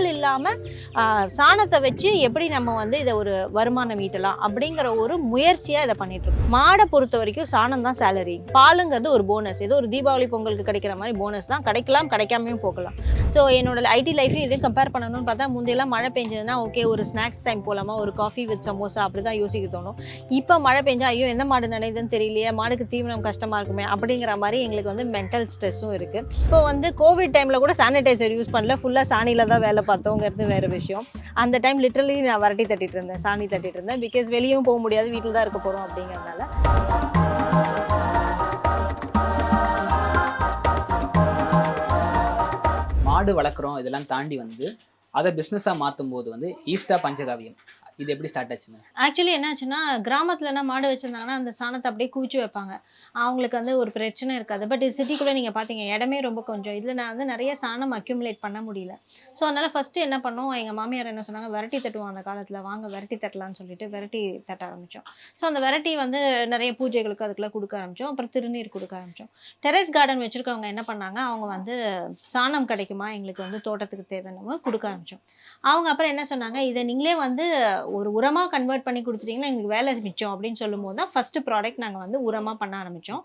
பால் இல்லாமல் சாணத்தை வச்சு எப்படி நம்ம வந்து இதை ஒரு வருமானம் ஈட்டலாம் அப்படிங்கிற ஒரு முயற்சியாக இதை பண்ணிட்டு இருக்கோம். மாடை பொறுத்த வரைக்கும் சாணம் தான் சேலரி பாலுங்கிறது ஒரு போனஸ் ஏதோ ஒரு தீபாவளி பொங்கலுக்கு கிடைக்கிற மாதிரி போனஸ் தான். கிடைக்கலாம் கிடைக்காமையும் போகலாம். ஸோ என்னோட ஐடி லைஃப்லையும் இதையும் கம்பேர் பண்ணணும்னு பார்த்தா முந்தையெல்லாம் மழை பெஞ்சதுன்னா ஓகே ஒரு ஸ்நாக்ஸ் டைம் போகலாமா ஒரு காஃபி வித் சமோசா அப்படி தான் யோசிக்க தோணும். இப்போ மழை பெஞ்சா ஐயோ எந்த மாடு நினைதுன்னு தெரியலையே மாடுக்கு தீவனம் கஷ்டமாக இருக்குமே? அப்படிங்கிற மாதிரி எங்களுக்கு வந்து மென்டல் ஸ்ட்ரெஸ்ஸும் இருக்குது இப்போ வந்து கோவிட் டைமில் கூட சானிடைசர் யூஸ் பண்ணல. ஃபுல்லாக சாணியில் தான் வேலை பார்த்தோங்கிறது வேற விஷயம். அந்த டைம் லிட்டரலி நான் வரட்டி தட்டிட்டு இருந்தேன் சாணி தட்டிட்டு இருந்தேன். பிகாஸ் வெளியும் போக முடியாது வீட்டில் தான் இருக்க போறோம் அப்படிங்கறதுனால. மாடு வளர்க்குறோம் இதெல்லாம் தாண்டி வந்து அதை பிஸ்னஸாக மாற்றும் போது வந்து ஈஸ்டா பஞ்சகாவியம். இது எப்படி ஸ்டார்ட் ஆச்சுங்க? ஆக்சுவலி என்னாச்சுன்னா கிராமத்துலனா மாடு வச்சிருந்தாங்கன்னா அந்த சாணத்தை அப்படியே குவிச்சு வைப்பாங்க. அவங்களுக்கு வந்து ஒரு பிரச்சனை இருக்காது. பட் சிட்டிக்குள்ளே நீங்கள் பார்த்தீங்க இடமே ரொம்ப கொஞ்சம். இதில் நான் வந்து நிறைய சாணம் அக்யூமுலேட் பண்ண முடியல. ஸோ அதனால் ஃபஸ்ட்டு என்ன பண்ணோம் எங்கள் மாமியார் என்ன சொன்னாங்க விரட்டி தட்டுவோம் அந்த காலத்தில். வாங்க விரட்டி தட்டலாம்னு சொல்லிட்டு விரட்டி தட்ட ஆரம்பித்தோம் ஸோ அந்த விரட்டி வந்து நிறைய பூஜைகளுக்கு அதுக்குள்ள கொடுக்க ஆரம்பித்தோம் அப்புறம் திருநீர் கொடுக்க ஆரம்பித்தோம் டெரஸ் கார்டன் வச்சுருக்கவங்க என்ன பண்ணாங்க அவங்க வந்து சாணம் கிடைக்குமா எங்களுக்கு வந்து தோட்டத்துக்கு தேவைன்னு கொடுக்க ஆரம்பித்தோம் அவங்க அப்புறம் என்ன சொன்னாங்க இதை நீங்களே வந்து ஒரு உரமாக கன்வெர்ட் பண்ணி கொடுத்துட்டீங்கன்னா எங்களுக்கு வேலை மிச்சம் அப்படின்னு சொல்லும்போது தான் ஃபஸ்ட்டு ப்ராடக்ட் நாங்கள் வந்து உரமாக பண்ண ஆரம்பித்தோம்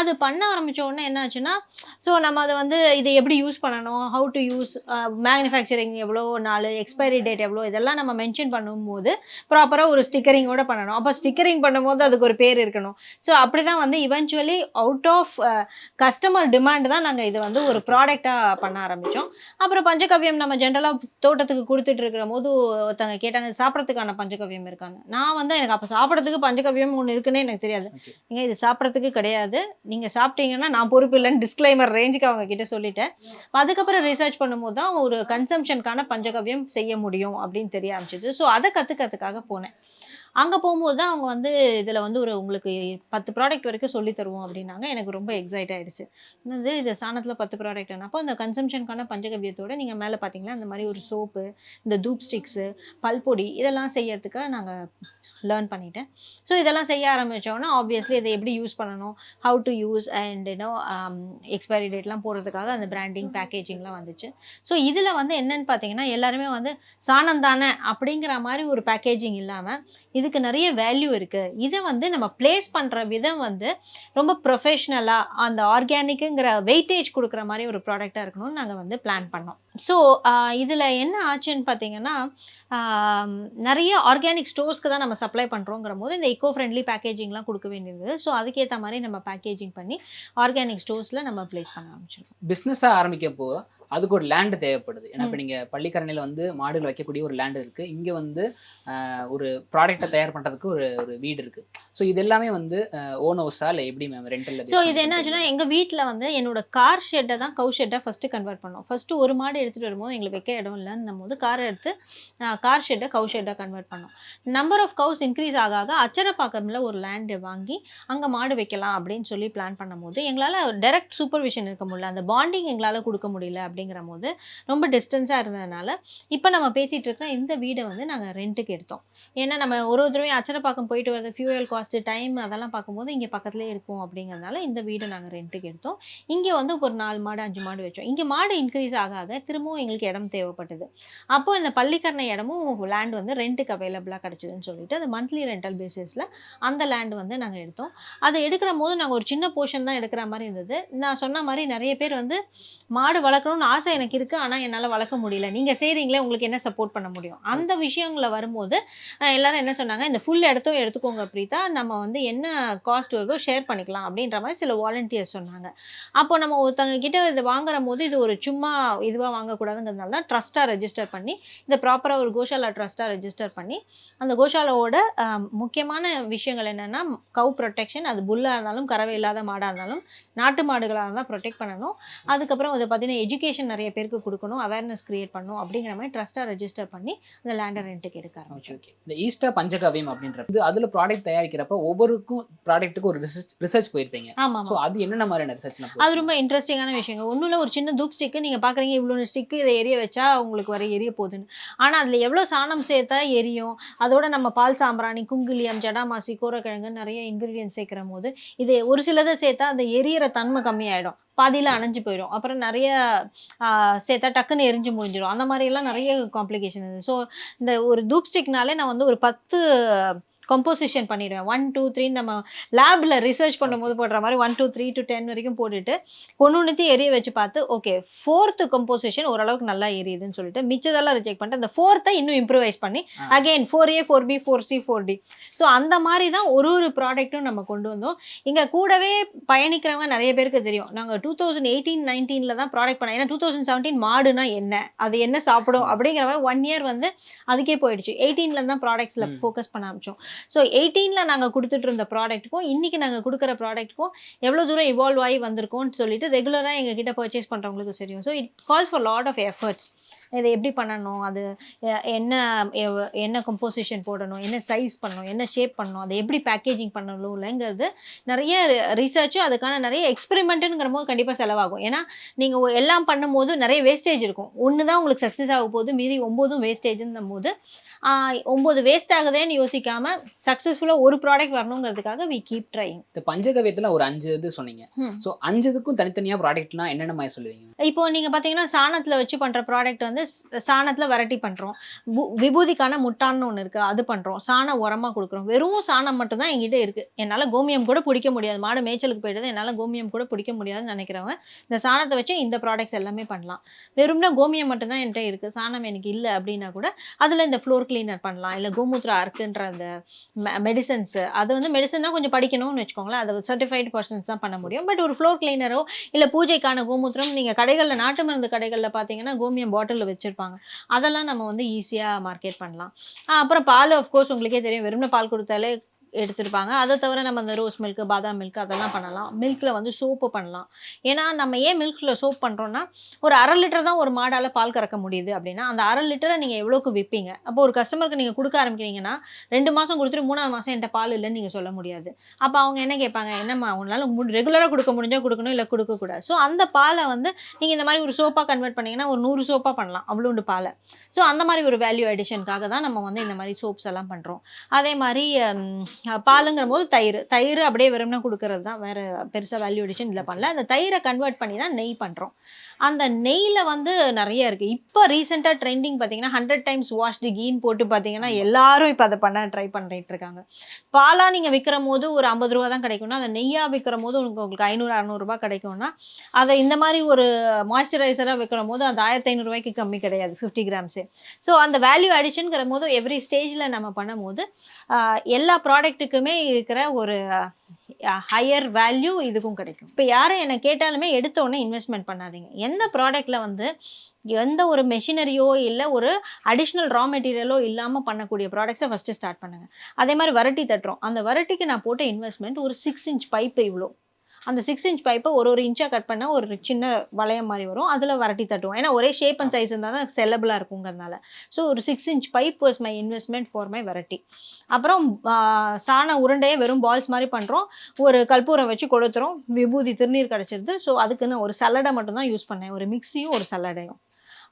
அது பண்ண ஆரம்பித்தோடனே என்னாச்சுன்னா என்ன ஆச்சுன்னா ஸோ நம்ம அதை வந்து இதை எப்படி யூஸ் பண்ணணும்? ஹவு டு யூஸ் மேனுஃபேக்சரிங் எவ்வளோ நாள் எக்ஸ்பைரி டேட் எவ்வளோ இதெல்லாம் நம்ம மென்ஷன் பண்ணும்போது ப்ராப்பராக ஒரு ஸ்டிக்கரிங்கோட பண்ணணும். அப்போ ஸ்டிக்கரிங் பண்ணும்போது அதுக்கு ஒரு பேர் இருக்கணும். ஸோ அப்படி தான் வந்து eventually out of customer demand தான் நாங்கள் இதை வந்து ஒரு ப்ராடக்டாக பண்ண ஆரம்பித்தோம் அப்புறம் பஞ்சகவ்யம் நம்ம ஜென்ரலாக தோட்டத்துக்கு கொடுத்துட்டு இருக்கிற போது ஒருத்தவங்க கேட்டாங்க "இது சாப்பிட்றதுக்கான பஞ்சகவ்யம் இருக்கான்னு நான் வந்து எனக்கு அப்போ சாப்பிட்றதுக்கு பஞ்சகவ்யம் ஒன்று இருக்குன்னே எனக்கு தெரியாது. ஏங்க இது சாப்பிட்றதுக்கு கிடையாது. நீங்கள் சாப்பிட்டீங்கன்னா நான் பொறுப்பு இல்லைன்னு டிஸ்க்ளைமர் ரேஞ்சுக்கு அவங்க கிட்ட சொல்லிட்டேன். அதுக்கப்புறம் ரிசர்ச் பண்ணும்போது தான் ஒரு கன்சம்ஷனுக்கான பஞ்சகவ்யம் செய்ய முடியும் அப்படின்னு தெரிய ஆரம்பிச்சிச்சு ஸோ அதை கற்றுக்கிறதுக்காக போனேன். அங்கே போகும்போது தான் அவங்க வந்து இதில் வந்து ஒரு உங்களுக்கு பத்து ப்ராடக்ட் வரைக்கும் சொல்லி தருவோம் அப்படின்னாங்க. எனக்கு ரொம்ப எக்ஸைட் ஆகிடுச்சு என்னது? இது சாணத்தில் பத்து ப்ராடக்ட் அப்போ அந்த கன்சம்ஷனுக்கான பஞ்சகவியத்தோடு நீங்கள் மேலே பார்த்தீங்கன்னா அந்த மாதிரி ஒரு சோப்பு இந்த தூப் ஸ்டிக்ஸு பல்பொடி இதெல்லாம் செய்யறதுக்கு நாங்கள் லேர்ன் பண்ணிட்டேன். ஸோ இதெல்லாம் செய்ய ஆரம்பித்தோன்னா ஆப்வியஸ்லி இதை எப்படி யூஸ் பண்ணணும்? How to use and you know expiry டேட்லாம் போடுறதுக்காக அந்த பிராண்டிங் பேக்கேஜிங்லாம் வந்துச்சு. ஸோ இதில் வந்து என்னன்னு பார்த்தீங்கன்னா எல்லாருமே வந்து சாணம் தானே அப்படிங்கிற மாதிரி ஒரு பேக்கேஜிங் இல்லாமல் இதுக்கு நிறைய வேல்யூ இருக்குது இதை வந்து நம்ம ப்ளேஸ் பண்ணுற விதம் வந்து ரொம்ப ப்ரொஃபஷ்னலாக அந்த ஆர்கானிக்குங்கிற வெயிட்டேஜ் கொடுக்குற மாதிரி ஒரு ப்ராடக்டாக இருக்கணும்னு நாங்கள் வந்து பிளான் பண்ணோம். ஸோ இதில் என்ன ஆச்சுன்னு பார்த்தீங்கன்னா நிறைய ஆர்கானிக் ஸ்டோர்ஸ்க்கு தான் நம்ம சப்ளை பண்ணுறோங்கிற போது இந்த இக்கோ ஃப்ரெண்ட்லி பேக்கேஜிங்லாம் கொடுக்க வேண்டியது. ஸோ அதுக்கேற்ற மாதிரி நம்ம பேக்கேஜிங் பண்ணி ஆர்கானிக் ஸ்டோர்ஸில் நம்ம ப்ளேஸ் பண்ண ஆரம்பிச்சிருக்கோம். பிஸ்னஸாக ஆரம்பிக்கப்போ அதுக்கு ஒரு லேண்டு தேவைப்படுது. ஏன்னா இப்போ நீங்கள் பள்ளிக்கரணையில் வந்து மாடுகள் வைக்கக்கூடிய ஒரு லேண்டு இருக்குது இங்கே வந்து ஒரு ப்ராடக்ட்டை தயார் பண்ணுறதுக்கு ஒரு ஒரு வீடு இருக்குது ஸோ இது எல்லாமே வந்து ஓன் ஹவுஸா இல்லை எப்படி மேம் ரெண்டலில் ஸோ இது என்ன ஆச்சுன்னா எங்கள் வீட்டில் வந்து என்னோட கார் ஷெட்டை தான் கவு ஷெட்டை ஃபஸ்ட்டு கன்வெர்ட் பண்ணோம். ஃபஸ்ட்டு ஒரு மாடு எடுத்துகிட்டு வரும்போது எங்களுக்கு வைக்க இடம் இல்லைன்னும் போது கார் எடுத்து கார் ஷெட்டை கவு ஷெட்டை கன்வெர்ட் பண்ணோம். நம்பர் ஆஃப் கவுஸ் இன்க்ரீஸ் ஆக ஆக அச்சரப்பாக்கம்ல ஒரு லேண்டு வாங்கி அங்கே மாடு வைக்கலாம் அப்படின்னு சொல்லி பிளான் பண்ணும்போது எங்களால் டைரக்ட் சூப்பர்விஷன் இருக்க முடியல. அந்த பாண்டிங் எங்களால் கொடுக்க முடியல அப்படிங்கிற போது ரொம்ப டிஸ்டன்ஸாக இருந்ததுனால இப்போ நம்ம பேசிகிட்டு இருக்க இந்த வீடை வந்து நாங்கள் ரெண்ட்டுக்கு எடுத்தோம். ஏன்னா நம்ம ஒரு ஒரு தடவையும் அச்சரப்பாக்கம் போயிட்டு வரது ஃபியூயல் காஸ்ட்டு டைம் அதெல்லாம் பார்க்கும்போது இங்கே பக்கத்துலேயே இருக்கும் அப்படிங்கிறதுனால இந்த வீடை நாங்கள் ரெண்ட்டுக்கு எடுத்தோம். இங்கே வந்து ஒரு நாலு மாடு அஞ்சு மாடு வச்சோம். இங்கே மாடு இன்க்ரீஸ் ஆக ஆக திரும்பவும் எங்களுக்கு இடம் தேவைப்பட்டது. அப்போது இந்த பள்ளிக்கரணை இடமும் லேண்ட் வந்து ரெண்ட்டுக்கு அவைலபிளாக கிடச்சிதுன்னு சொல்லிட்டு அது மந்த்லி ரெண்டல் பேசிஸில் அந்த லேண்ட் வந்து நாங்கள் எடுத்தோம். அதை எடுக்கிற போது நாங்கள் ஒரு சின்ன போர்ஷன் தான் எடுக்கிற மாதிரி இருந்தது. நான் சொன்ன மாதிரி நிறைய பேர் வந்து மாடு வளர்க்கணும்னு ஆசை எனக்கு இருக்குது ஆனால் என்னால் வளர்க்க முடியல. நீங்கள் செய்கிறீங்களே உங்களுக்கு என்ன சப்போர்ட் பண்ண முடியும்? அந்த விஷயங்களை வரும்போது எல்லாரும் என்ன சொன்னாங்க இந்த ஃபுல் இடத்தும் எடுத்துக்கோங்க பிரீதா நம்ம வந்து என்ன காஸ்ட் வருதோ ஷேர் பண்ணிக்கலாம் அப்படின்ற மாதிரி சில வாலண்டியர்ஸ் சொன்னாங்க. அப்போ நம்ம ஒருத்தவங்க கிட்ட இது வாங்குற போது இது ஒரு சும்மா இதுவாக வாங்கக்கூடாதுங்கிறதுனால தான் ட்ரஸ்ட்டாக ரெஜிஸ்டர் பண்ணி இந்த ப்ராப்பராக ஒரு கோஷாலா ட்ரஸ்ட்டாக ரெஜிஸ்டர் பண்ணி அந்த கோஷாலாவோட முக்கியமான விஷயங்கள் என்னென்னா கவு ப்ரொடெக்ஷன் அது புல்லாக இருந்தாலும் கறவை இல்லாத மாடாக இருந்தாலும் நாட்டு மாடுகளாக இருந்தால் ப்ரொடெக்ட் பண்ணணும். அதுக்கப்புறம் அதை பார்த்தீங்கன்னா எஜுகேஷன் நிறைய பேருக்கு கொடுக்கணும் அவேர்னஸ் கிரியேட் பண்ணணும் அப்படிங்கிற மாதிரி ட்ரஸ்ட்டாக ரெஜிஸ்டர் பண்ணி அந்த லேண்டை ரெண்ட்டுக்கு எடுக்க ஓகே ஆரம்பிச்சோம் ஓகே இந்த ஈஸ்டா பஞ்சகாவியம் அப்படின்றது அதில் ப்ராடக்ட் தயாரிக்கிறப்ப ஒவ்வொருக்கும் ப்ராடக்ட்டுக்கு ஒரு ரிசர்ச் ரிசர்ச் போயிருப்பீங்க. ஆமாம் ஸோ அது என்னென்ன மாதிரியான ரிசர்ச் அது ரொம்ப இன்ட்ரெஸ்டிங்கான விஷயங்க. ஒன்றும் இல்லை ஒரு சின்ன தூப் ஸ்டிக்கு நீங்கள் பார்க்குறீங்க இவ்வளோ ஸ்டிக்கு இதை எரிய வச்சா உங்களுக்கு வர எரிய போகுதுன்னு. ஆனால் அதில் எவ்வளோ சாணம் சேர்த்தா எரியும்? அதோட நம்ம பால் சாம்பிராணி குங்குலியம் ஜடாமாசி கூரக்கிழங்கு நிறைய இன்க்ரீடியன்ஸ் சேர்க்கிற போது இது ஒரு சிலதை சேர்த்தா அந்த எரியிற தன்மை கம்மியாயிடும். பாதியில் அணைஞ்சு போயிடும் அப்புறம் நிறைய சேர்த்தா டக்குன்னு எரிஞ்சு முடிஞ்சிடும் அந்த மாதிரியெல்லாம் நிறைய காம்ப்ளிகேஷன் இருக்குது ஸோ இந்த ஒரு தூப் ஸ்டிக்னாலே நான் வந்து ஒரு பத்து கம்போசிஷன் பண்ணிடுவேன். ஒன் டூ த்ரீ நம்ம லேபில் ரிசர்ச் பண்ணும்போது போடுற மாதிரி one two three to ten வரைக்கும் போட்டுட்டு ஒன்று ஒன்றுத்தையும் எரிய வச்சு பார்த்து ஓகே ஃபோர்த்து கம்போசிஷன் ஓரளவுக்கு நல்லா எரியுதுன்னு சொல்லிட்டு மிச்சதெல்லாம் ரிஜெக்ட் பண்ணிட்டு அந்த ஃபோர்த்தை இன்னும் இம்ப்ரூவைஸ் பண்ணி ஆ. Again four A four B four C four D so அந்த மாதிரி தான் ஒரு ஒரு ப்ராடக்ட்டும் நம்ம கொண்டு வந்தோம். இங்கே கூடவே பயணிக்கிறவங்க நிறைய பேருக்கு தெரியும். நாங்கள் டூ தௌசண்ட் எயிட்டீன் நைன்டீனில் தான் ப்ராடக்ட் பண்ணோம் ஏன்னா டூ தௌசண்ட் செவன்டீன் மாடுனா என்ன? அது என்ன சாப்பிடும்? அப்படிங்கிற மாதிரி ஒன் இயர் வந்து அதுக்கே போயிடுச்சு. எயிட்டீனில் தான் ப்ராடக்ட்ஸில். ஃபோக்கஸ் பண்ண ஆரம்பிச்சோம். ஸோ எயிட்டீனில் நாங்கள் கொடுத்துட்டு இருந்த ப்ராடக்ட்டுக்கும் இன்றைக்கி நாங்கள் கொடுக்குற ப்ராடக்ட்டுக்கும் எவ்வளோ தூரம் இவால்வ் ஆகி வந்திருக்கோம்னு சொல்லிட்டு ரெகுலராக எங்ககிட்ட பர்ச்சேஸ் பண்ணுறவங்களுக்கு தெரியும். So it calls for lot of efforts இதை எப்படி பண்ணணும்? அது என்ன என்ன கம்போசிஷன் போடணும்? என்ன சைஸ் பண்ணணும்? என்ன ஷேப் பண்ணணும்? அதை எப்படி பேக்கேஜிங் பண்ணணும் இல்லைங்கிறது நிறைய ரிசர்ச்சும் அதுக்கான நிறைய எக்ஸ்பெரிமெண்ட்டுங்கிற போது கண்டிப்பாக செலவாகும். ஏன்னா நீங்கள் எல்லாம் பண்ணும்போது நிறைய வேஸ்டேஜ் இருக்கும். ஒன்று தான் உங்களுக்கு சக்ஸஸ் ஆக போகுது. மீதி ஒம்போதும் வேஸ்டேஜ்னும் போது ஒம்பது வேஸ்ட் ஆகுதேன்னு யோசிக்காம சக்ஸஸ்ஃபுல்லாக ஒரு ப்ராடக்ட் வரணுங்கிறதுக்காக வி கீப் ட்ரைங் இந்த பஞ்சகவியத்துல ஒரு அஞ்சு இது சொன்னீங்க. ஸோ அஞ்சு இதுக்கும் தனித்தனியா ப்ராடக்ட்னா என்னென்ன மாதிரி சொல்லுவீங்க? இப்போ நீங்கள் பார்த்தீங்கன்னா சாணத்தில் வச்சு பண்ணுற ப்ராடக்ட் வந்து சாணத்தில் வெரைட்டி பண்ணுறோம் விபூதிக்கான முட்டான்னு ஒன்று இருக்குது அது பண்ணுறோம் சாணம் உரமாக கொடுக்குறோம். வெறும் சாணம் மட்டும்தான் எங்கிட்ட இருக்குது என்னால் கோமியம் கூட பிடிக்க முடியாது. மாடு மேய்ச்சலுக்கு போயிடுது என்னால் கோமியம் கூட பிடிக்க முடியாதுன்னு நினைக்கிறவங்க இந்த சாணத்தை வச்சு இந்த ப்ராடக்ட்ஸ் எல்லாமே பண்ணலாம். வெறும்னா கோமியம் மட்டும்தான் என்கிட்ட இருக்குது சாணம் எனக்கு இல்லை அப்படின்னா கூட அதில் இந்த ஃப்ளோர் கிளீனர் பண்ணலாம். இல்லை கோமூத்ரா அர்க்குன்ற அந்த மெடிசன்ஸு அது வந்து மெடிசன்னா கொஞ்சம் படிக்கணும்னு வச்சுக்கோங்களேன். அதை சர்டிஃபைடு பர்சன்ஸ் தான் பண்ண முடியும். பட் ஒரு ஃப்ளோர் கிளீனரோ இல்லை பூஜைக்கான கோமூத்திரம் நீங்கள் கடைகளில் நாட்டு மருந்து கடைகளில் பார்த்தீங்கன்னா கோமியம் பாட்டிலில் வச்சுருப்பாங்க. அதெல்லாம் நம்ம வந்து ஈஸியாக மார்க்கெட் பண்ணலாம். அப்புறம் பால் கோர்ஸ் உங்களுக்கே தெரியும். வெறும்ன பால் கொடுத்தாலே எடுத்திருப்பாங்க. அதை தவிர நம்ம இந்த ரோஸ் மில்க் பாதாம் மில்க் அதெல்லாம் பண்ணலாம். மில்கில் வந்து சோப்பு பண்ணலாம். ஏன்னா நம்ம ஏன் மில்கில் சோப் பண்ணுறோன்னா ஒரு அரை லிட்டர் தான் ஒரு மாடால் பால் கறக்க முடியுது அப்படின்னா அந்த அரை லிட்டரை நீங்கள் எவ்வளோக்கு விற்பீங்க அப்போ ஒரு கஸ்டமருக்கு நீங்கள் கொடுக்க ஆரம்பிக்கிறீங்கன்னா ரெண்டு மாதம் கொடுத்துட்டு மூணாவது மாதம் என்கிட்ட பால் இல்லைன்னு நீங்கள் சொல்ல முடியாது. அப்போ அவங்க என்ன கேட்பாங்க? என்னம்மா உங்களால் ரெகுலராக கொடுக்க முடிஞ்சால் கொடுக்கணும் இல்லை கொடுக்கக்கூடாது ஸோ அந்த பாலை வந்து நீங்கள் இந்த மாதிரி ஒரு சோப்பாக கன்வெர்ட் பண்ணீங்கன்னா ஒரு நூறு சோப்பாக பண்ணலாம் அவ்வளோண்டு பாலை. ஸோ அந்த மாதிரி ஒரு வேல்யூ அடிஷனுக்காக தான் நம்ம வந்து இந்த மாதிரி சோப்ஸ் எல்லாம் பண்ணுறோம் அதே மாதிரி பாலுங்கிற போது தயிர். தயிர் அப்படியே வெறும்னா கொடுக்கறது தான் வேறு பெருசாக வேல்யூ அடிஷன் இல்லை பண்ணல. அந்த தயிரை கன்வெர்ட் பண்ணி தான் நெய் பண்ணுறோம் அந்த நெய்யில் வந்து நிறைய இருக்குது இப்போ ரீசெண்டாக ட்ரெண்டிங் பார்த்தீங்கன்னா ஹண்ட்ரட் டைம்ஸ் வாஷ்டு கீன் போட்டு பார்த்தீங்கன்னா எல்லாரும் இப்போ அதை பண்ண ட்ரை பண்ணிட்டு இருக்காங்க. பாலாக நீங்கள் விற்கிற போது ஒரு ஐம்பது ரூபா தான் கிடைக்கும்னா அந்த நெய்யாக விற்கிற போது உங்களுக்கு உங்களுக்கு ஐநூறு அறநூறுபா கிடைக்கும்னா அதை இந்த மாதிரி ஒரு மாய்ஸ்சரைசராக விற்கிற போது அந்த ஆயிரத்தி ஐநூறுரூவாய்க்கு கம்மி கிடையாது. ஃபிஃப்டி கிராம்ஸு ஸோ அந்த வேல்யூ அடிஷனுங்கிற போது எவ்ரி ஸ்டேஜில் நம்ம பண்ணும்போது எல்லா ப்ராடக்ட்டுக்குமே இருக்கிற ஒரு ஹையர் வேல்யூ இதுக்கும் கிடைக்கும். இப்போ யாரும் என்னை கேட்டாலுமே எடுத்த உடனே இன்வெஸ்ட்மெண்ட் பண்ணாதீங்க. எந்த ப்ராடக்ட்டில் வந்து எந்த ஒரு மெஷினரியோ இல்லை ஒரு அடிஷ்னல் ரா மெட்டீரியலோ இல்லாமல் பண்ணக்கூடிய ப்ராடக்ட்ஸை ஃபஸ்ட்டு ஸ்டார்ட் பண்ணுங்கள் அதே மாதிரி வரட்டி தட்டுறோம். அந்த வரட்டிக்கு நான் போட்ட இன்வெஸ்ட்மெண்ட் ஒரு சிக்ஸ் இன்ச் பைப்பு இவ்வளோ அந்த சிக்ஸ் இன்ச் பைப்பை ஒரு ஒரு இன்ச்சாக கட் பண்ணால் ஒரு சின்ன வளையம் மாதிரி வரும். அதில் வரட்டி தட்டுவோம். ஏன்னா ஒரே ஷேப் அண்ட் சைஸ் இருந்தால் தான் செல்லபிளாக இருக்குங்கிறதுனால. ஸோ ஒரு six inch pipe was my investment for my வரட்டி. அப்புறம் சாண உருண்டையை வெறும் பால்ஸ் மாதிரி பண்ணுறோம் ஒரு கற்பூரம் வச்சு கொளுத்துறோம். விபூதி திருநீர் கிடச்சிருது ஸோ அதுக்கு நான் ஒரு சல்லடை மட்டும்தான் யூஸ் பண்ணேன். ஒரு மிக்ஸியும் ஒரு சல்லடையும்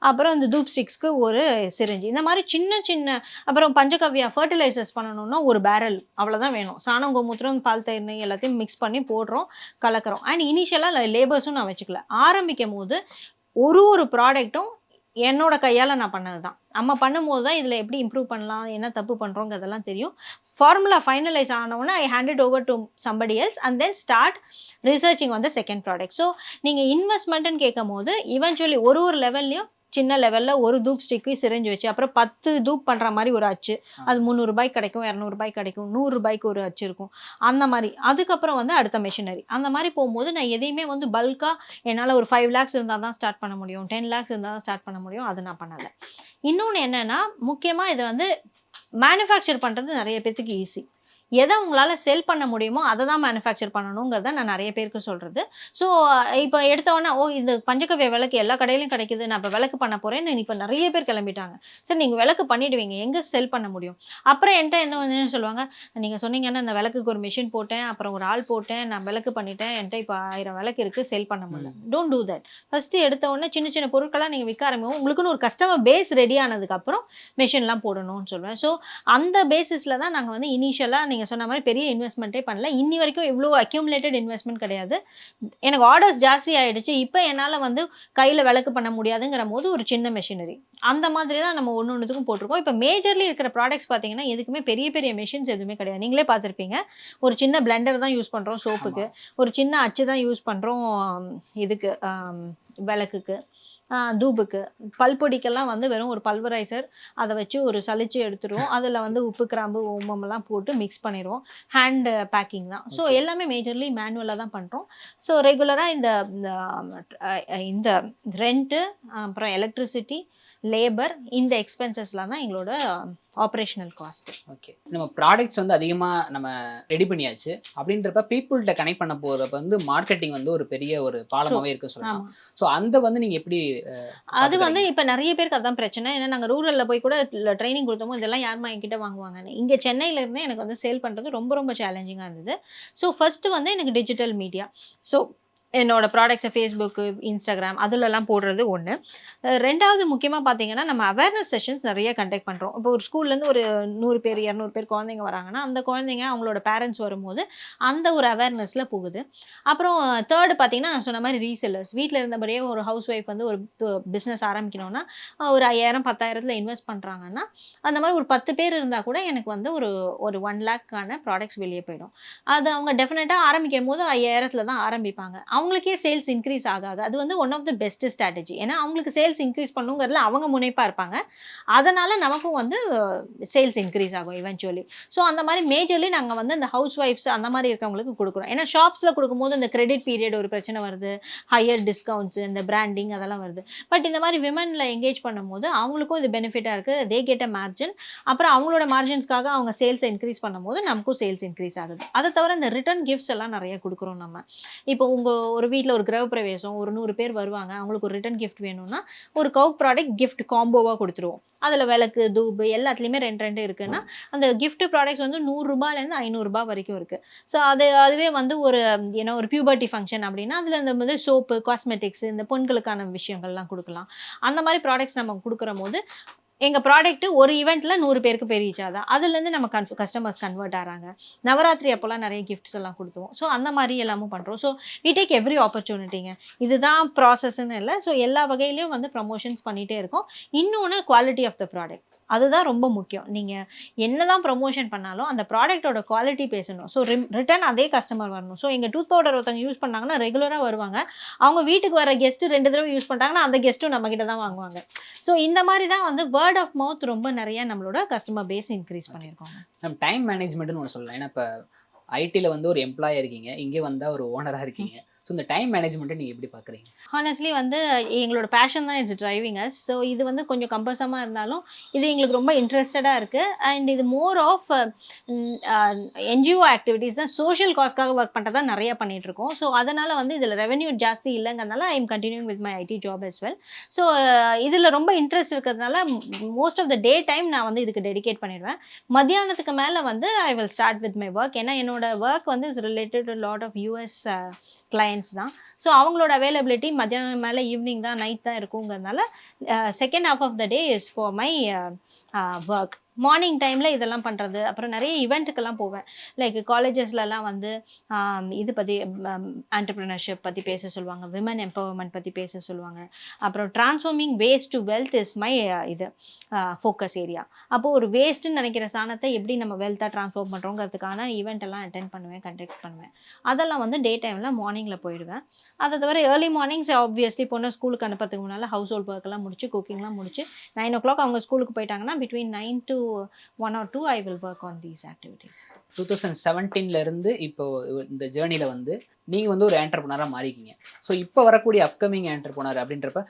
அப்புறம் இந்த தூப் ஸ்டிக்ஸ்க்கு ஒரு சிரிஞ்சு. இந்த மாதிரி சின்ன சின்ன அப்புறம் பஞ்சகவ்யா ஃபர்டிலைசர்ஸ் பண்ணணும்னா ஒரு பேரல் அவ்வளோதான் வேணும். சாணம் கோமூத்திரம் பால் தயிர் நெய் எல்லாத்தையும் மிக்ஸ் பண்ணி போடுறோம் கலக்கிறோம். அண்ட் இனிஷியலாக லேபர்ஸும் நான் வச்சுக்கல. ஆரம்பிக்கும் போது ஒரு ஒரு ப்ராடக்ட்டும் என்னோட கையால் நான் பண்ணது தான் நம்ம பண்ணும்போது தான் இதில் எப்படி இம்ப்ரூவ் பண்ணலாம் என்ன தப்பு பண்ணுறோங்கிறதெல்லாம் தெரியும். ஃபார்முலா ஃபைனலைஸ் ஆனவுடனே I handed over to somebody else and then start researching வந்து செகண்ட் ப்ராடக்ட் ஸோ நீங்கள் இன்வெஸ்ட்மெண்ட்டுன்னு கேட்கும் போது இவென்ச்சுவலி ஒரு ஒரு லெவல்லையும் சின்ன லெவலில் ஒரு தூப் ஸ்டிக்கு சிரிஞ்சு வச்சு அப்புறம் பத்து தூப் பண்ணுற மாதிரி ஒரு அச்சு. அது முந்நூறுபாய்க்கு கிடைக்கும் இரநூறுபாய்க்கு கிடைக்கும் நூறுரூபாய்க்கு ஒரு அச்சு இருக்கும். அந்த மாதிரி. அதுக்கப்புறம் வந்து அடுத்த மெஷினரி அந்த மாதிரி போகும்போது நான் எதையுமே வந்து பல்காக என்னால் ஒரு ஃபைவ் லேக்ஸ் இருந்தால் தான் ஸ்டார்ட் பண்ண முடியும் டென் லேக்ஸ் இருந்தால் தான் ஸ்டார்ட் பண்ண முடியும். அது நான் பண்ணலை. இன்னொன்று என்னென்னா முக்கியமாக இதை வந்து மேனுஃபேக்சர் பண்ணுறது நிறைய பேர்த்துக்கு ஈஸி எதை உங்களால் செல் பண்ண முடியுமோ அதை தான் மேனுஃபேக்சர் பண்ணணுங்கிறத நான் நிறைய பேருக்கு சொல்கிறது ஸோ இப்போ எடுத்தோடனே ஓ இந்த பஞ்சகவ்ய விளக்கு எல்லா கடையிலையும் கிடைக்குது. நான் இப்போ விளக்கு பண்ண போகிறேன்னு இப்போ நிறைய பேர் கிளம்பிட்டாங்க. சரி நீங்கள் விளக்கு பண்ணிடுவீங்க. எங்கே செல் பண்ண முடியும்? அப்புறம் என்கிட்ட என்ன வந்து சொல்லுவாங்க நீங்கள் சொன்னீங்கன்னா இந்த விளக்குக்கு ஒரு மிஷின் போட்டேன். அப்புறம் ஒரு ஆள் போட்டேன். நான் விளக்கு பண்ணிட்டேன். என்கிட்ட இப்போ ஆயிரம் விளக்கு இருக்குது செல் பண்ண முடியல. டோன்ட் டூ தட் ஃபஸ்ட்டு எடுத்த உடனே சின்ன சின்ன பொருட்களாக நீங்கள் விற்க ஆரம்பிக்கும் உங்களுக்குன்னு ஒரு கஸ்டமர் பேஸ் ரெடி ஆனதுக்கப்புறம் மிஷின்லாம் போடணும்னு சொல்லுவேன். ஸோ அந்த பேசிஸில் தான் நாங்கள் வந்து இனிஷியலாக நீங்கள் நீங்கள் சொன்ன மாதிரி பெரிய இன்வெஸ்ட்மெண்ட்டே பண்ணல. இன்னி வரைக்கும் இவ்வளோ அக்யூமுலேட்டட் இன்வெஸ்ட்மெண்ட் கிடையாது. எனக்கு ஆர்டர்ஸ் ஜாஸ்தி ஆயிடுச்சு. இப்போ என்னால் வந்து கையில் விளக்கு பண்ண முடியாதுங்கிற போது ஒரு சின்ன மெஷினரி அந்த மாதிரி தான் நம்ம ஒன்று ஒன்றுத்துக்கும் போட்டிருக்கோம். இப்போ மேஜர்லி இருக்கிற ப்ராடக்ட்ஸ் பார்த்தீங்கன்னா எதுக்குமே பெரிய பெரிய மெஷின்ஸ் எதுவுமே கிடையாது. நீங்களே பார்த்துருப்பீங்க ஒரு சின்ன பிளெண்டர் தான் யூஸ் பண்ணுறோம் சோப்புக்கு ஒரு சின்ன அச்சு தான் யூஸ் பண்ணுறோம் இதுக்கு விளக்குக்கு. தூபுக்கு. பல்பொடிக்கெல்லாம் வந்து வெறும் ஒரு பல்வரைசர் அதை வச்சு ஒரு சலிச்சு எடுத்துருவோம். அதில் வந்து உப்பு கிராம்பு ஓமம்லாம் போட்டு மிக்ஸ் பண்ணிடுவோம் ஹேண்ட் பேக்கிங் தான். ஸோ. எல்லாமே மேஜர்லி மேனுவலாக தான் பண்ணுறோம் ஸோ ரெகுலராக இந்த இந்த ரெண்ட்டு அப்புறம் எலக்ட்ரிசிட்டி லேபர் இந்த எக்ஸ்பென்சஸ்லாம் தான் எங்களோட ஆப்ரேஷனல் காஸ்ட் ஓகே நம்ம ப்ராடக்ட்ஸ் வந்து அதிகமாக நம்ம ரெடி பண்ணியாச்சு. அப்படின்றப்ப பீப்புள்கிட்ட கனெக்ட் பண்ண போகிறப்ப வந்து மார்க்கெட்டிங் வந்து ஒரு பெரிய ஒரு பாலமாகவே இருக்குன்னு சொல்லலாம். ஸோ அந்த வந்து நீங்கள் எப்படி அது வந்து இப்போ நிறைய பேருக்கு அதான் பிரச்சனை. ஏன்னா நாங்கள் ரூரலில் போய் கூட ட்ரைனிங் கொடுத்தோமோ இதெல்லாம் யாருமா என்கிட்ட வாங்குவாங்கன்னு. இங்கே சென்னையில இருந்தே எனக்கு வந்து சேல் பண்ணுறது ரொம்ப ரொம்ப சேலஞ்சிங்காக இருந்தது. ஸோ ஃபஸ்ட்டு வந்து எனக்கு டிஜிட்டல் மீடியா ஸோ என்னோட ப்ராடக்ட்ஸை ஃபேஸ்புக்கு இன்ஸ்டாகிராம் அதுலலாம் போடுறது ஒன்று ரெண்டாவது முக்கியமாக பார்த்தீங்கன்னா நம்ம அவேர்னஸ் செஷன்ஸ் நிறைய கண்டக்ட் பண்ணுறோம் இப்போ ஒரு ஸ்கூல்லேருந்து ஒரு நூறு பேர் இரநூறு பேர் குழந்தைங்க வராங்கன்னா அந்த குழந்தைங்க அவங்களோட பேரண்ட்ஸ் வரும்போது அந்த ஒரு அவேர்னஸில் போகுது. அப்புறம் தேர்டு பார்த்தீங்கன்னா நான் சொன்ன மாதிரி ரீசெல்லர்ஸ் வீட்டில் இருந்தபடியே ஒரு ஹவுஸ் ஒய்ஃப் வந்து ஒரு பிஸ்னஸ் ஆரம்பிக்கணும்னா ஒரு ஐயாயிரம் பத்தாயிரத்தில் இன்வெஸ்ட் பண்ணுறாங்கன்னா அந்த மாதிரி ஒரு பத்து பேர் இருந்தால் கூட எனக்கு வந்து ஒரு ஒரு ஒன் லேக்கான ப்ராடக்ட்ஸ் வெளியே போயிடும். அது அவங்க டெஃபினட்டாக ஆரம்பிக்கும் போது ஐயாயிரத்தில் தான் ஆரம்பிப்பாங்க. அவங்களுக்கே சேல்ஸ் இன்க்ரீஸ் ஆகாது. அது வந்து one of the best strategy ஏன்னா அவங்களுக்கு சேல்ஸ் இன்க்ரீஸ் பண்ணுங்கிறதுல அவங்க முனைப்பாக இருப்பாங்க. அதனால் நமக்கும் வந்து சேல்ஸ் இன்க்ரீஸ் ஆகும் இவென்ச்சுவலி ஸோ அந்த மாதிரி மேஜர்லி நாங்கள் வந்து இந்த ஹவுஸ் ஒய்ஃப்ஸ் அந்த மாதிரி இருக்கவங்களுக்கு கொடுக்குறோம். ஏன்னா ஷாப்ஸில் கொடுக்கும்போது இந்த கிரெடிட் பீரியட் ஒரு பிரச்சனை வருது. ஹையர் டிஸ்கவுண்ட்ஸ் இந்த பிராண்டிங் அதெல்லாம் வருது. பட் இந்த மாதிரி விமனில் எங்கேஜ் பண்ணும்போது அவங்களுக்கும் இது பெனிஃபிட்டாக இருக்குது தே கெட் அ மார்ஜின் அப்புறம் அவங்களோட மார்ஜின்ஸ்க்காக அவங்க சேல்ஸை இன்க்ரீஸ் பண்ணும்போது நமக்கும் சேல்ஸ் இன்க்ரீஸ் ஆகுது. அதை தவிர இந்த ரிட்டர்ன் கிஃப்ட்ஸ் எல்லாம் நிறைய கொடுக்குறோம் நம்ம. இப்போ உங்கள் ஒரு வீட்டில் ஒரு கிரக பிரவேசம் ஒரு நூறு பேர் வருவாங்க அவங்களுக்கு ஒரு ரிட்டர்ன் கிஃப்ட் வேணும்னா ஒரு கவு ப்ராடக்ட் கிஃப்ட் காம்போவாக கொடுத்துருவோம். அதில் விளக்கு தூபு எல்லாத்துலேயுமே ரெண்டு ரெண்டு இருக்குன்னா அந்த கிஃப்ட் ப்ராடக்ட்ஸ் வந்து நூறுரூபாலேருந்து ஐநூறுரூபா வரைக்கும் இருக்குது ஸோ அது அதுவே வந்து ஒரு ஏன்னா ஒரு பியூபர்ட்டி ஃபங்க்ஷன் அப்படின்னா அதில் இந்த வந்து சோப்பு காஸ்மெட்டிக்ஸ் இந்த பெண்களுக்கான விஷயங்கள்லாம் கொடுக்கலாம். அந்த மாதிரி ப்ராடக்ட்ஸ் நம்ம கொடுக்குற போது எங்கள் ப்ராடக்ட்டு ஒரு ஈவெண்ட்டில் நூறு பேருக்கு போய் ரீச் ஆகுது? அதுலேருந்து நம்ம கன் கஸ்டமர்ஸ் கன்வெர்ட் ஆகிறாங்க நவராத்திரி அப்போல்லாம் நிறைய கிஃப்ட்ஸ் எல்லாம் கொடுத்துவோம். ஸோ அந்த மாதிரி எல்லாமும் பண்ணுறோம் ஸோ வி டேக் எவ்ரி ஆப்பர்ச்சுனிட்டிங்க இதுதான் ப்ராசஸ்ன்னு இல்லை. ஸோ எல்லா வகையிலையும் வந்து ப்ரமோஷன்ஸ் பண்ணிகிட்டே இருக்கோம். இன்னொன்று குவாலிட்டி ஆஃப் த ப்ராடக்ட் அதுதான் ரொம்ப முக்கியம். நீங்கள் என்னதான் ப்ரமோஷன் பண்ணாலும் அந்த ப்ராடக்ட்டோட குவாலிட்டி பேசணும். ஸோ ரிட்டர்ன் அதே கஸ்டமர் வரணும். ஸோ எங்கள் டூத் பவுடர் ஒருத்தவங்க யூஸ் பண்ணாங்கன்னா ரெகுலராக வருவாங்க. அவங்க வீட்டுக்கு வர கெஸ்ட்டு ரெண்டு தடவை யூஸ் பண்ணிட்டாங்கன்னா அந்த கெஸ்ட்டும் நம்ம கிட்ட தான் வாங்குவாங்க. ஸோ இந்த மாதிரி தான் வந்து வேர்ட் ஆஃப் மவுத் ரொம்ப நிறைய நம்மளோட கஸ்டமர் பேஸ் இன்க்ரீஸ் பண்ணியிருக்கோங்க. நம்ம டைம் மேனேஜ்மெண்ட்னு ஒன்று சொல்லலாம். ஏன்னா இப்போ ஐடியில் வந்து ஒரு எம்ப்ளாயாக இருக்கீங்க. இங்கே வந்தால் ஒரு ஓனராக இருக்கீங்க. ஸோ இந்த டைம் மேனேஜ்மெண்ட்டை நீங்கள் எப்படி பார்க்குறீங்க ஹானஸ்ட்லி வந்து எங்களோட பேஷன் தான் இட்ஸ் டிரைவிங் அஸ் ஸோ இது வந்து கொஞ்சம் கம்பல்சமாக இருந்தாலும் இது எங்களுக்கு ரொம்ப இன்ட்ரெஸ்டடாக இருக்குது அண்ட் இது மோர் ஆஃப் என்ஜிஓ ஆக்டிவிட்டீஸ் தான் சோஷியல் காஸ்க்காக ஒர்க் பண்ணுறதா நிறைய பண்ணிகிட்ருக்கோம் இருக்கோம் ஸோ அதனால் வந்து இதில் ரெவென்யூ ஜாஸ்தி இல்லைங்கிறதுனால I am continuing with my IT job as well so இதில் ரொம்ப இன்ட்ரெஸ்ட் இருக்கிறதுனால most of the day time நான் வந்து இதுக்கு டெடிகேட் பண்ணிடுவேன். மத்தியானத்துக்கு மேலே வந்து I will start with my work ஏன்னா என்னோட ஒர்க் வந்து is related lot of US students தான். ஸோ அவங்களோட அவைலபிலிட்டி மத்தியானம் மேலே ஈவினிங் தான் நைட் தான் இருக்குங்கிறதுனால second half of the day is for my work morning டைமில் இதெல்லாம் பண்ணுறது அப்புறம் நிறைய இவெண்ட்டுக்கெல்லாம் போவேன். லைக் காலேஜஸ்லலாம் வந்து இது பற்றி ஆண்டர்ப்ரினர்ஷிப் பற்றி பேச சொல்லுவாங்க. விமன் எம்பவர்மெண்ட் பற்றி பேச சொல்லுவாங்க. அப்புறம் transforming waste to wealth is my இது ஃபோக்கஸ் ஏரியா அப்போது ஒரு வேஸ்ட்டுன்னு நினைக்கிற சாணத்தை எப்படி நம்ம வெல்த்தாக ட்ரான்ஸ்ஃபார்ம் பண்ணுறோங்கிறதுக்கான ஈவெண்ட் எல்லாம் அட்டென்ட் பண்ணுவேன் கண்டக்ட் பண்ணுவேன். அதெல்லாம் வந்து டே டைமில் மார்னிங்கில் போயிடுவேன். அதை தவிர ஏர்லி மார்னிங்ஸ் ஆப்வியஸ்லி பொண்ணை ஸ்கூலுக்கு அனுப்புறதுக்கு முன்னால் ஹவுஸ் ஹோல்ட் ஒர்க்கெல்லாம் முடிச்சு குக்கிங்லாம் முடிச்சு நைன் ஓ கிளாக் அவங்க ஸ்கூலுக்கு போயிட்டாங்கன்னா between nine to one or two I will work on these activities two thousand செவன்டீன்லேருந்து இப்போ இந்த ஜேர்னியில் வந்து நீங்கள் வந்து ஒரு ஆண்டர்பனராக மாறிக்கிங்க. ஸோ இப்போ வரக்கூடிய அப்கமிங் ஆண்டர்பனர் அப்படின்றப்ப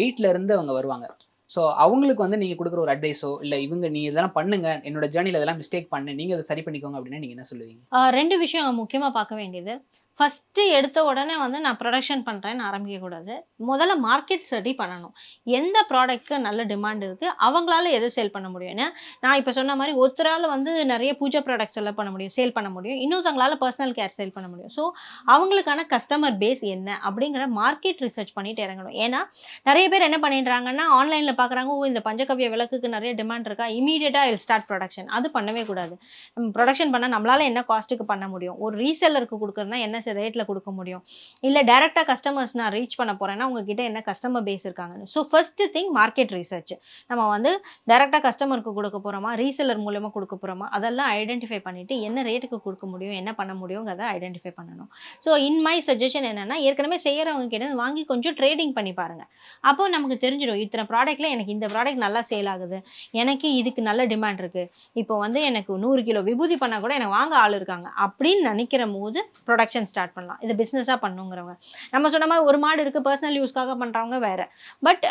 வீட்டில் இருந்து அவங்க வருவாங்க. ஸோ அவங்களுக்கு வந்து நீங்கள் கொடுக்குற ஒரு அட்வைஸோ இல்லை இவங்க நீ இதெல்லாம் பண்ணுங்க என்னோட ஜேர்னியில் இதெல்லாம் மிஸ்டேக் பண்ணு நீங்கள் அதை சரி பண்ணிக்கோங்க அப்படின்னா நீங்கள் என்ன சொல்லுவீங்க? ரெண்டு விஷயம் முக்கியமாக பார்க்க வேண்டியது. ஃபஸ்ட்டு எடுத்த உடனே வந்து நான் ப்ரொடக்ஷன் பண்ணுறேன்னு ஆரம்பிக்கக்கூடாது. முதல்ல மார்க்கெட் ஸ்டடி பண்ணணும். எந்த ப்ராடக்ட்க்கு நல்ல டிமாண்ட் இருக்குது அவங்களால எதை சேல் பண்ண முடியும் நான் இப்போ சொன்ன மாதிரி ஒருத்தரால் வந்து நிறைய பூஜை ப்ராடக்ட்ஸ் எல்லாம் பண்ண முடியும் சேல் பண்ண முடியும். இன்னொருத்தவங்களால பர்சனல் கேர் சேல் பண்ண முடியும். ஸோ அவங்களுக்கான கஸ்டமர் பேஸ் என்ன அப்படிங்கிற மார்க்கெட் ரிசர்ச் பண்ணிட்டு இறங்கணும். ஏன்னா நிறைய பேர் என்ன பண்ணிடுறாங்கன்னா ஆன்லைனில் பார்க்குறாங்க ஓ இந்த பஞ்சகவ்ய விளக்குக்கு நிறைய டிமாண்ட் இருக்கா? இமீடியட்டாக இல் ஸ்டார்ட் ப்ரொடக்ஷன் அது பண்ணவே கூடாது. ப்ரொடக்ஷன் பண்ணால் நம்மளால என்ன காஸ்ட்டுக்கு பண்ண முடியும்? ஒரு ரீசெல்லருக்கு கொடுக்குறதுனா என்ன ரேட்டில் கொடுக்க முடியும். இல்லை டேரெக்டாக கஸ்டமர்ஸ் நான் ரீச் பண்ண போகிறேன்னா உங்ககிட்ட என்ன கஸ்டமர் பேஸ் இருக்காங்கன்னு. So first thing market research நம்ம வந்து டேரெக்டாக கஸ்டமருக்கு கொடுக்க போகிறோமா ரீசெலர் மூலயமா கொடுக்க போகிறோமா அதெல்லாம் ஐடென்டிஃபை பண்ணிவிட்டு என்ன ரேட்டுக்கு கொடுக்க முடியும்? என்ன பண்ண முடியுங்கிறத ஐடென்டிஃபை பண்ணணும். ஸோ இன் மை சஜஷன் என்னென்னா ஏற்கனவே செய்கிறவங்க கிட்ட வாங்கி கொஞ்சம் ட்ரேடிங் பண்ணி பாருங்கள் அப்போ நமக்கு தெரிஞ்சிடும் இத்தனை ப்ராடக்ட்டில் எனக்கு இந்த ப்ராடக்ட் நல்லா சேல் ஆகுது. எனக்கு இதுக்கு நல்ல டிமாண்ட் இருக்குது இப்போ வந்து எனக்கு நூறு கிலோ விபூதி பண்ணால் கூட எனக்கு வாங்க ஆள் இருக்காங்க. அப்படின்னு நினைக்கிற போது ப்ரொடக்ஷன் ஸ்டார்ட் ஸ்டார்ட் பண்ணலாம். இது பிஸ்னஸாக பண்ணுங்கிறவங்க. நம்ம சொன்ன மாதிரி ஒரு மாடு இருக்குது பர்சனல் யூஸ்க்காக பண்ணுறவங்க வேறு. பட்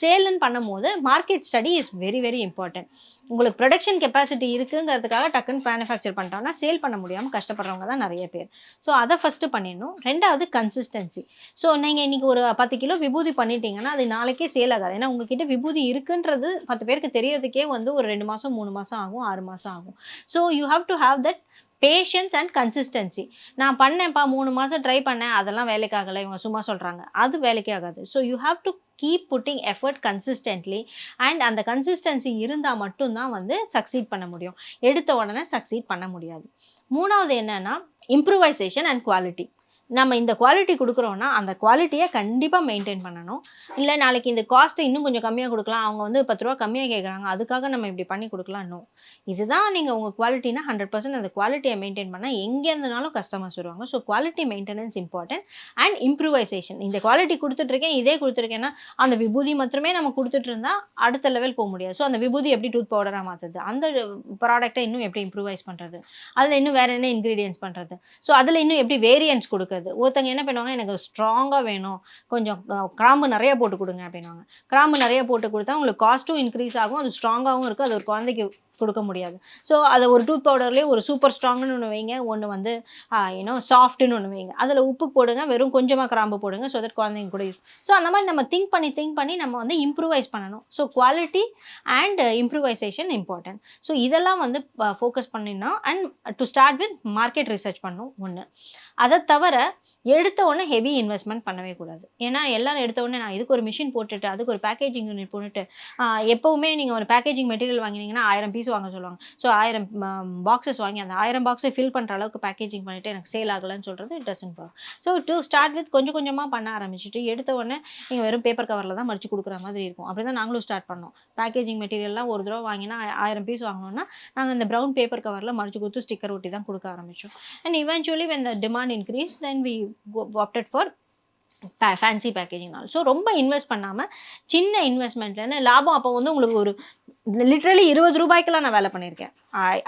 சேல்னு பண்ணும்போது market study is very very important உங்களுக்கு ப்ரொடக்ஷன் கெப்பாசிட்டி இருக்குங்கிறதுக்காக டக்குன்னு மேனுஃபேக்சர் பண்ணிட்டோம்னா சேல் பண்ண முடியாமல் கஷ்டப்படுறவங்க தான் நிறைய பேர். ஸோ அதை ஃபஸ்ட்டு பண்ணிடணும். ரெண்டாவது கன்சிஸ்டன்சி ஸோ நீங்கள் இன்றைக்கி ஒரு பத்து கிலோ விபூதி பண்ணிட்டீங்கன்னா அது நாளைக்கே சேல் ஆகாது. ஏன்னா உங்ககிட்ட விபூதி இருக்குன்றது பத்து பேருக்கு தெரியறதுக்கே வந்து ஒரு ரெண்டு மாதம் மூணு மாதம் ஆகும் ஆறு மாதம் ஆகும். So you have to have that patience and consistency நான் பண்ணேன்ப்பா மூணு மாதம் ட்ரை பண்ணேன். அதெல்லாம் வேலைக்கு ஆகலை இவங்க சும்மா சொல்கிறாங்க அது வேலைக்கே ஆகாது. So you have to keep putting effort consistently and அந்த கன்சிஸ்டன்சி இருந்தால் மட்டும்தான் வந்து சக்சீட் பண்ண முடியும். எடுத்த உடனே சக்சீட் பண்ண முடியாது. மூணாவது என்னென்னா இம்ப்ரூவைசேஷன் அண்ட் குவாலிட்டி நம்ம இந்த குவாலிட்டி கொடுக்குறோன்னா அந்த குவாலிட்டியை கண்டிப்பாக மெயின்டைன் பண்ணணும். இல்லை நாளைக்கு இந்த காஸ்ட்டை இன்னும் கொஞ்சம் கம்மியாக கொடுக்கலாம். அவங்க வந்து பத்து ரூபா கம்மியாக கேட்குறாங்க அதுக்காக நம்ம இப்படி பண்ணி கொடுக்கலாம். நோ இதுதான் நீங்கள் உங்கள் குவாலிட்டினா ஹண்ட்ரட் பர்சன்ட் அந்த குவாலிட்டியை மெயின்டைன் பண்ணால் எங்கே இருந்தாலும் கஸ்டமர்ஸ் வருவாங்க. So quality maintenance important and improvisation இந்த குவாலிட்டி கொடுத்துட்ருக்கேன் இதே கொடுத்துருக்கேன்னா அந்த விபூதி மட்டுமே நம்ம கொடுத்துட்டு இருந்தால் அடுத்த லெவல் போக முடியாது. ஸோ அந்த விபூதி எப்படி டூத் பவுடராக மாற்றுது அந்த ப்ராடக்ட்டை இன்னும் எப்படி இம்ப்ரூவைஸ் பண்ணுறது அதில் இன்னும் வேறு என்ன இன்க்ரீடியன்ஸ் பண்ணுறது ஸோ அதில் இன்னும் எப்படி வேரியன்ஸ் கொடுக்குறது? ஒருத்தங்க என்ன பண்ணுவாங்க எனக்கு ஸ்ட்ராங்காக வேணும். கொஞ்சம் கிராம்பு நிறைய போட்டு கொடுங்க அப்படின்வாங்க கிராம்பு நிறைய போட்டு கொடுத்தா உங்களுக்கு காஸ்ட்டும் இன்க்ரீஸ் ஆகும். அது ஸ்ட்ராங்காகவும் இருக்கும் அது ஒரு குழந்தைக்கு கொடுக்க முடியாது. ஸோ அதை ஒரு டூத் பவுடர்லேயே ஒரு சூப்பர் ஸ்ட்ராங்னு ஒன்று வைங்க. ஒன்று வந்து ஏன்னோ சாஃப்ட்னு ஒன்று வைங்க. அதில் உப்பு போடுங்க வெறும் கொஞ்சமாக கிராம்பு போடுங்க ஸோ தட் குழந்தைங்க கூட யூஸ் ஸோ அந்த மாதிரி நம்ம திங்க் பண்ணி திங்க் பண்ணி நம்ம வந்து இம்ப்ரூவைஸ் பண்ணணும். So quality and improvisation important so இதெல்லாம் வந்து ஃபோக்கஸ் பண்ணினா and to start with market research பண்ணணும் ஒன்று அதை தவிர எடுத்த உடனே ஹெவி இன்வெஸ்ட்மெண்ட் பண்ணவே கூடாது. ஏன்னா எல்லாரும் எடுத்த உடனே நான் இதுக்கு ஒரு மிஷின் போட்டுட்டு அதுக்கு ஒரு பேக்கேஜிங் யூனிட் போட்டுட்டு எப்போவுமே நீங்கள் ஒரு பேக்கேஜிங் மெட்டீரியல் வாங்கினீங்கன்னா ஆயிரம் பீஸ் வாங்க சொல்லுவாங்க. ஸோ ஆயிரம் பாக்ஸஸ் வாங்கி அந்த ஆயிரம் பாக்ஸை ஃபில் பண்ணுற அளவுக்கு பேக்கேஜிங் பண்ணிட்டு எனக்கு சேல் ஆகலைன்னு சொல்கிறது it doesn't power so to start with கொஞ்சம் கொஞ்சமாக பண்ண ஆரம்பிச்சுட்டு எடுத்த உடனே நீங்கள் வெறும் பேப்பர் கவரில் தான் மடிச்சு கொடுக்குற மாதிரி இருக்கும். அப்படி தான் நாங்களும் ஸ்டார்ட் பண்ணோம். பேக்கேஜிங் மெட்டீரியல்லாம் ஒரு தடவை வாங்கினா ஆயிரம் பீஸ் வாங்கினோம்னா நாங்கள் இந்த ப்ரௌன் பேப்பர் கவரில் மடிச்சு கொடுத்து ஸ்டிக்கர் ஒட்டி தான் கொடுக்க ஆரம்பித்தோம் and eventually when the demand increase then we opted for fancy பேக்கேஜிங்னாலும் so ரொம்ப இன்வெஸ்ட் பண்ணாமல் சின்ன இன்வெஸ்ட்மெண்ட்லேருந்து லாபம் அப்போ வந்து உங்களுக்கு ஒரு லிட்ரலி இருபது ரூபாய்க்கெல்லாம் நான் வேலை பண்ணியிருக்கேன்.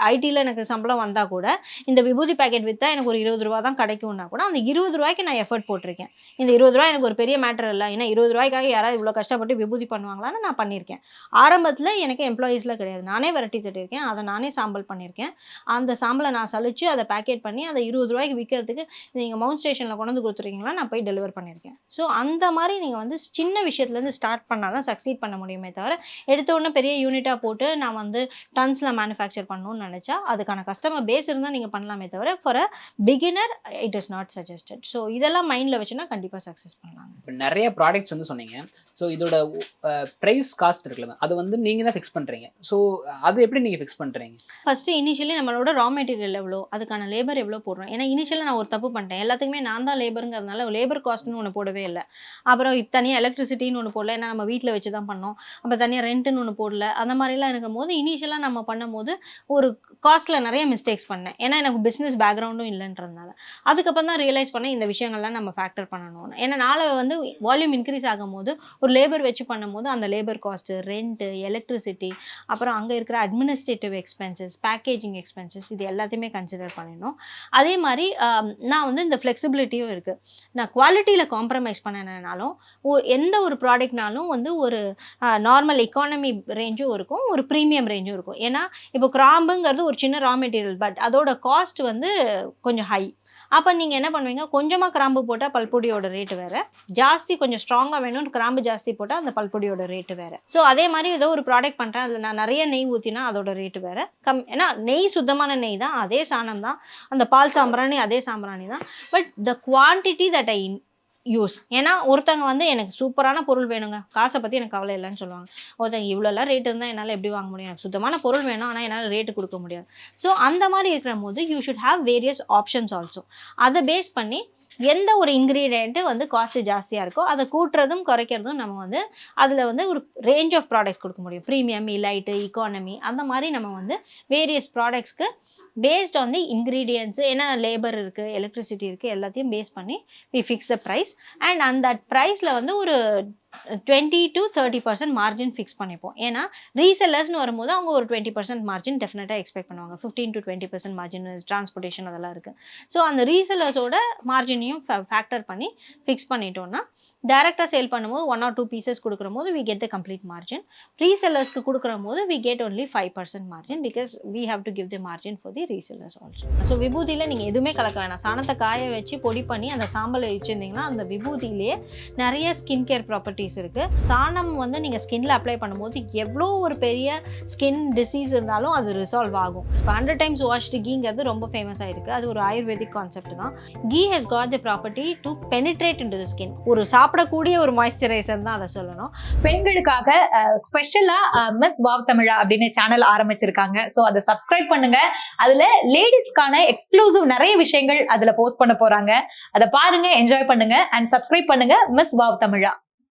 ஐடியில் எனக்கு சம்பளம் வந்தால் கூட இந்த விபூதி பேக்கெட் விற்றா எனக்கு ஒரு இருபது ரூபா தான் கிடைக்கும்னா கூட அந்த இருபது ரூபாய்க்கு நான் எஃபர்ட் போட்டிருக்கேன். இந்த இருபது ரூபாய் எனக்கு ஒரு பெரிய மேட்டர் இல்லை ஏன்னா இருபது ரூபாய்க்காக யாராவது இவ்வளோ கஷ்டப்பட்டு விபூதி பண்ணுவாங்களான்னு நான் பண்ணியிருக்கேன். ஆரம்பத்தில் எனக்கு எம்ப்ளாயீஸ்லாம் கிடையாது. நானே விரட்டி தட்டியிருக்கேன். அதை நானே சாம்பல் பண்ணியிருக்கேன். அந்த சாம்பலை நான் சலிச்சு அதை பேக்கெட் பண்ணி அதை இருபது ரூபாய்க்கு விற்கிறதுக்கு நீங்கள் மவுண்ட் ஸ்டேஷனில் கொண்டு வந்து கொடுத்துருக்கீங்களா நான் போய் டெலிவர் பண்ணியிருக்கேன். ஸோ அந்த மாதிரி நீங்கள் வந்து சின்ன விஷயத்துலேருந்து ஸ்டார்ட் பண்ணால் தான் சக்சீட் பண்ண முடியுமே தவிர எடுத்த உடனே பெரிய யூனிட்டாக போட்டு நான் வந்து டன்ஸில் மேனுஃபேக்சர் பண்ணணும்னு நினச்சா அதுக்கான கஸ்டமர் பேஸ் இருந்தால் நீங்கள் பண்ணலாமே தவிர for a beginner it is not suggested so இதெல்லாம் மைண்டில் வச்சுன்னா கண்டிப்பாக சக்ஸஸ் பண்ணலாங்க. இப்போ நிறைய ப்ராடக்ட்ஸ் வந்து சொன்னீங்க. ஸோ இதோட ப்ரைஸ் காஸ்ட் இருக்குல்ல அது வந்து நீங்கள் தான் ஃபிக்ஸ் பண்ணுறீங்க ஸோ அது எப்படி நீங்கள் ஃபிக்ஸ் பண்ணுறீங்க ஃபஸ்ட்டு இனிஷியலி நம்மளோட ரா மெட்டீரியல் எவ்வளோ அதுக்கான லேபர் எவ்வளோ போடுறோம். ஏன்னா இனிஷியலாக நான் ஒரு தப்பு பண்ணிட்டேன். எல்லாத்துக்குமே நான் தான் லேபருங்கிறதுனால லேபர் காஸ்ட்னு ஒன்று போடவே இல்லை. அப்புறம் இப்போ தனியாக எலக்ட்ரிசிட்டின்னு ஒன்று போடல. ஏன்னா நம்ம வீட்டில் வச்சு தான் பண்ணோம். அப்போ தனியாக ரெண்ட்டுன்னு ஒன்று போடல. அந்த மாதிரிலாம் இருக்கும் போது இனிஷியலாக நம்ம பண்ணும்போது ஒரு காஸ்ட்டில் நிறைய மிஸ்டேக்ஸ் பண்ணேன். ஏன்னா எனக்கு பிஸ்னஸ் பேக்ரவுண்டும் இல்லைன்றதுனால. அதுக்கப்புறம் தான் ரியலைஸ் பண்ணேன் இந்த விஷயங்கள்லாம் நம்ம ஃபேக்டர் பண்ணணும்னு. ஏன்னா நாளை வந்து வால்யூம் இன்க்ரீஸ் ஆகும்போது ஒரு லேபர் வச்சு பண்ணும்போது அந்த லேபர் காஸ்ட்டு ரெண்ட்டு எலக்ட்ரிசிட்டி அப்புறம் அங்கே இருக்கிற அட்மினிஸ்ட்ரேட்டிவ் எக்ஸ்பென்சஸ் பேக்கேஜிங் எக்ஸ்பென்சஸ் இது எல்லாத்தையுமே கன்சிடர் பண்ணிடணும் அதே மாதிரி நான் வந்து இந்த ஃப்ளெக்சிபிலிட்டியும் இருக்குது நான் குவாலிட்டியில் காம்ப்ரமைஸ் பண்ணினாலும் எந்த ஒரு ப்ராடக்ட்னாலும் வந்து ஒரு நார்மல் எக்கானமி ரேஞ்சும் இருக்கும் ஒரு ப்ரீமியம் ரேஞ்சும் இருக்கும். ஏன்னா இப்போ கிராம்புங்கிறது ஒரு சின்ன ரா மெட்டீரியல் பட் அதோட காஸ்ட் வந்து கொஞ்சம் ஹை அப்போ நீங்கள் என்ன பண்ணுவீங்க? கொஞ்சமாக கிராம்பு போட்டால் பல்பொடியோட ரேட்டு வேறு. ஜாஸ்தி கொஞ்சம் ஸ்ட்ராங்காக வேணும்னு கிராம்பு ஜாஸ்தி போட்டால் அந்த பல்பொடியோட ரேட்டு வேறு. ஸோ அதே மாதிரி ஏதோ ஒரு ப்ராடக்ட் பண்ணுறேன் அதில் நான் நிறைய நெய் ஊற்றினா அதோட ரேட்டு வேறு. கம் ஏன்னா நெய் சுத்தமான நெய் தான் அதே சாணம் தான். அந்த பால் சாம்பிராணி அதே சாம்பிராணி தான். But the quantity that I use ஏன்னா ஒருத்தவங்க வந்து எனக்கு சூப்பரான பொருள் வேணுங்க. காசை பற்றி எனக்கு கவலை இல்லைன்னு சொல்லுவாங்க. ஒருத்தங்க இவ்வளோலாம் ரேட் இருந்தால் என்னால் எப்படி வாங்க முடியும்? எனக்கு சுத்தமான பொருள் வேணும் ஆனால் என்னால் ரேட்டு கொடுக்க முடியாது. ஸோ அந்த மாதிரி இருக்கிற போது you should have various options also அதை பேஸ் பண்ணி எந்த ஒரு இன்க்ரீடியண்ட்டு வந்து காஸ்ட் ஜாஸ்தியாக இருக்கோ அதை கூட்டுறதும் குறைக்கிறதும் நம்ம வந்து அதில் வந்து ஒரு ரேஞ்ச் ஆஃப் ப்ராடக்ட் கொடுக்க முடியும். ப்ரீமியம் இலைட்டு இக்கானமி அந்த மாதிரி நம்ம வந்து வேரியஸ் ப்ராடக்ட்ஸ்க்கு பேஸ்ட் ஆன் தி இன்க்ரீடியன்ட்ஸு ஏன்னா லேபர் இருக்குது எலக்ட்ரிசிட்டி இருக்குது எல்லாத்தையும் பேஸ் பண்ணி we fix the price and அந்த ப்ரைஸில் வந்து ஒரு twenty to thirty percent margin fix பண்ணிப்போம். ஏன்னா ரீசெல்லர்ஸ்னு வரும்போது அவங்க ஒரு டுவெண்ட்டி பர்சன்ட் மார்ஜின் டெஃபினட்டாக எக்ஸ்பெக்ட் பண்ணுவாங்க. Fifteen to twenty percent margin transportation அதெல்லாம் இருக்குது ஸோ அந்த ரீசெல்லர்ஸோட மார்ஜினையும் ஃபேக்டர் பண்ணி ஃபிக்ஸ் பண்ணிட்டோம்னா டேரெக்டாக சேல் பண்ணும்போது ஒன் ஆர் டூ பீசஸ் கொடுக்குற போது we get the complete margin ரீசெல்லர்ஸ்க்கு கொடுக்குற போது we get only five percent margin because we have to give the margin for the resellers also so விபூதியில் நீங்கள் எதுவுமே கலக்க வேணாம். சாணத்தை காய வச்சு பொடி பண்ணி அந்த சாம்பலை வச்சுருந்தீங்கன்னா அந்த விபூதியிலேயே நிறைய ஸ்கின் கேர் ப்ராப்பர்ட்டிஸ் இருக்குது சாணம் வந்து நீங்கள் ஸ்கின்ல அப்ளை பண்ணும்போது எவ்வளோ ஒரு பெரிய ஸ்கின் டிசீஸ் இருந்தாலும் அது ரிசால்வ் ஆகும். இப்போ ஹண்ட்ரட் டைம்ஸ் வாஷ்டு கீங்கிறது ரொம்ப ஃபேமஸ் ஆகிருக்கு அது ஒரு ஆயுர்வேதிக் கான்செப்ட் தான். Ghee has got the property to penetrate into skin ஒரு சாப்பிடக்கூடிய ஒரு மாய்ஸ்சரைசர் தான் அதை சொல்லணும். பெண்களுக்காக ஸ்பெஷலா மிஸ் வாவ் தமிழா அப்படின்னு சேனல் ஆரம்பிச்சிருக்காங்க. ஸோ அதை சப்ஸ்கிரைப் பண்ணுங்க. அதுல லேடிஸ்க்கான எக்ஸ்க்ளூசிவ் நிறைய விஷயங்கள் அதில் போஸ்ட் பண்ண போறாங்க. அதை பாருங்க என்ஜாய் பண்ணுங்க. அண்ட் சப்ஸ்கிரைப் பண்ணுங்க மிஸ் வாவ் தமிழா